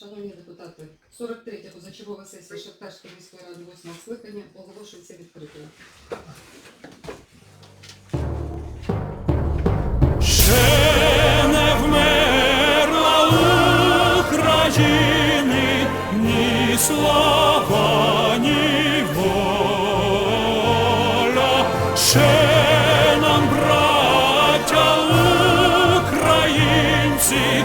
Шановні депутати, 43 позачергова сесія Шахтарської міської ради 8 скликання оголошується відкритою. Ще не вмерла України ні. Ще нам, браття українці,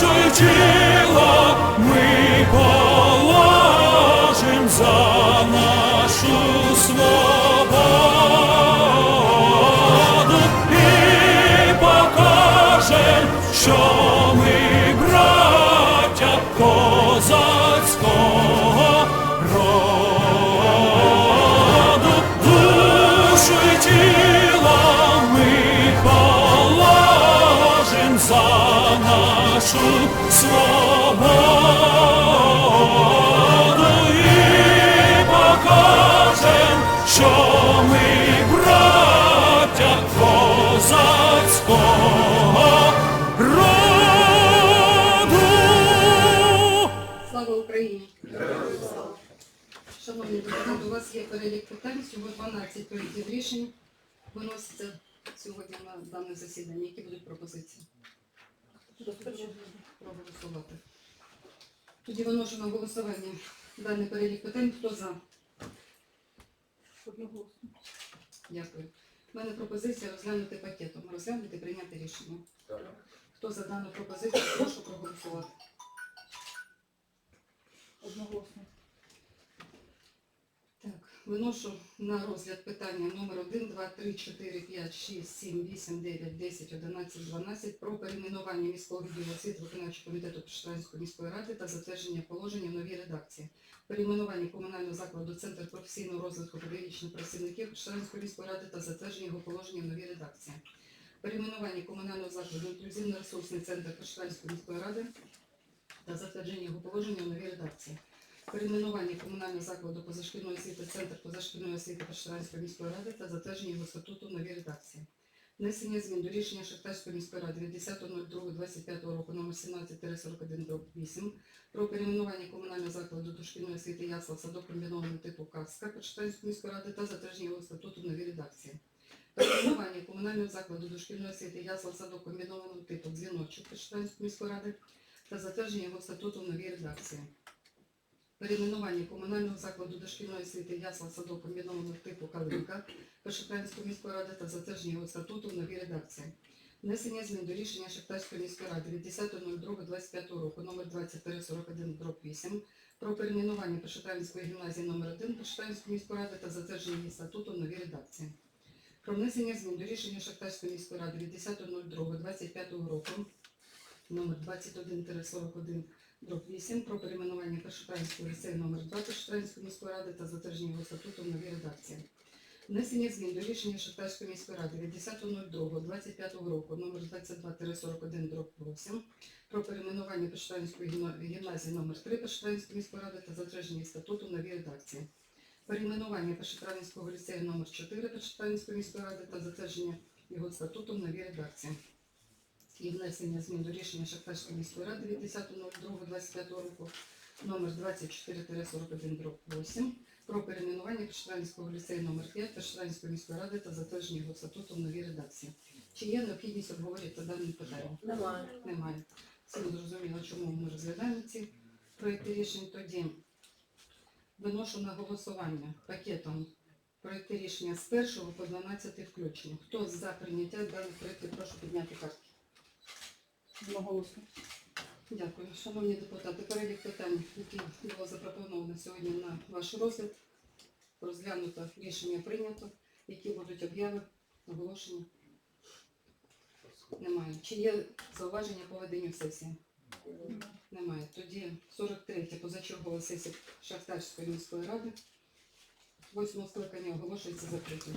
душу й тіло ми положим за нашу свободу і покажем, що ми браття козацького нашу свободу і покажем, що ми браття козацького роду. Слава Україні! Шановні депутати, у вас є перелік питань. Всього 12 проєктів рішень виноситься сьогодні на дане засідання. Які будуть пропозиції? Проголосувати. Тоді виношу на голосування даний перелік питань. Хто за? Одноголосно. Дякую. У мене пропозиція розглянути пакетом. Розглянути, прийняти рішення. Хто за дану пропозицію, прошу проголосувати. Одноголосно. Виношу на розгляд питання номер 1, 2, 3, 4, 5, 6, 7, 8, 9, 10, 11, 12 про перейменування міського відділу освіти виконавчого комітету Пішленської міської ради та затвердження положення в новій редакції. Перейменування комунального закладу Центр професійного розвитку педагогічних працівників Пішленської міської ради та затвердження його положення в новій редакції. Перейменування комунального закладу інклюзивно-ресурсний центр Пішленської міської ради та затвердження його положення в новій редакції. Перейменування комунального закладу позашкільної освіти Центр позашкільної освіти Паштеранської міської ради та затвердження його статуту в новій редакції. Внесення змін до рішення Шахтарської міської ради від 10.02.25 року номер 17-41 8 про перейменування комунального закладу дошкільної освіти ясла садок комбінованого типу Кавська Паштеранської міської ради та затвердження його статуту в новій редакції. Перейменування комунального закладу дошкільної освіти ясла садок комбінованого типу Дзвіночок Паштеранської міської ради та затвердження його статуту в новій редакції. Перейменування комунального закладу дошкільної освіти ясла садок комбінованого типу Калинка Пешехренської міської ради та затвердження його статуту в новій редакції. Внесення змін до рішення Шахтарської міської ради від 10.02.25 року номер 2341 8 про перейменування Пешехренської гімназії номер 1 Пешехренської міської ради та затвердження її статуту в новій редакції. Про внесення змін до рішення Шахтарської міської ради від 10.02.25 року номер 21-41 Дроб 8 про перейменування Першокраїнського ліцею номер 2 Першокраїнської міської ради та затвердження його статуту в новій редакції. Внесення змін до рішення Шахтарської міської ради від 10.02.25 року номер 22-41 дроб 8 про перейменування Першокраїнської гімназії номер 3 Першокраїнської міської ради та затвердження статуту в новій редакції. Перейменування Першокраїнського ліцею номер 4 Першокраїнської міської ради та затвердження його статуту в новій редакції і внесення змін до рішення Шахтарської міської ради від 10.02.25 року номер 24-41 8 про перейменування Пешеранського ліцею номер 5 Пешеранської міської ради та затвердження його статуту в новій редакції. Чи є необхідність обговорити дане питання? Немає. Немає. Всім зрозуміло, чому ми розглядаємо ці проекти рішень. Тоді виношу на голосування пакетом проекти рішення з 1 по 12 включення. Хто за прийняття даних проєктів, прошу підняти картки. Одноголосно. Дякую. Шановні депутати, перелік питань, які було запропоновано сьогодні на ваш розгляд, розглянуто, рішення прийнято. Які будуть обяви, оголошення? Немає. Чи є зауваження по веденню сесії? Немає. Тоді 43 позачергова сесія Шахтарської міської ради. Восьмого скликання оголошується закритою.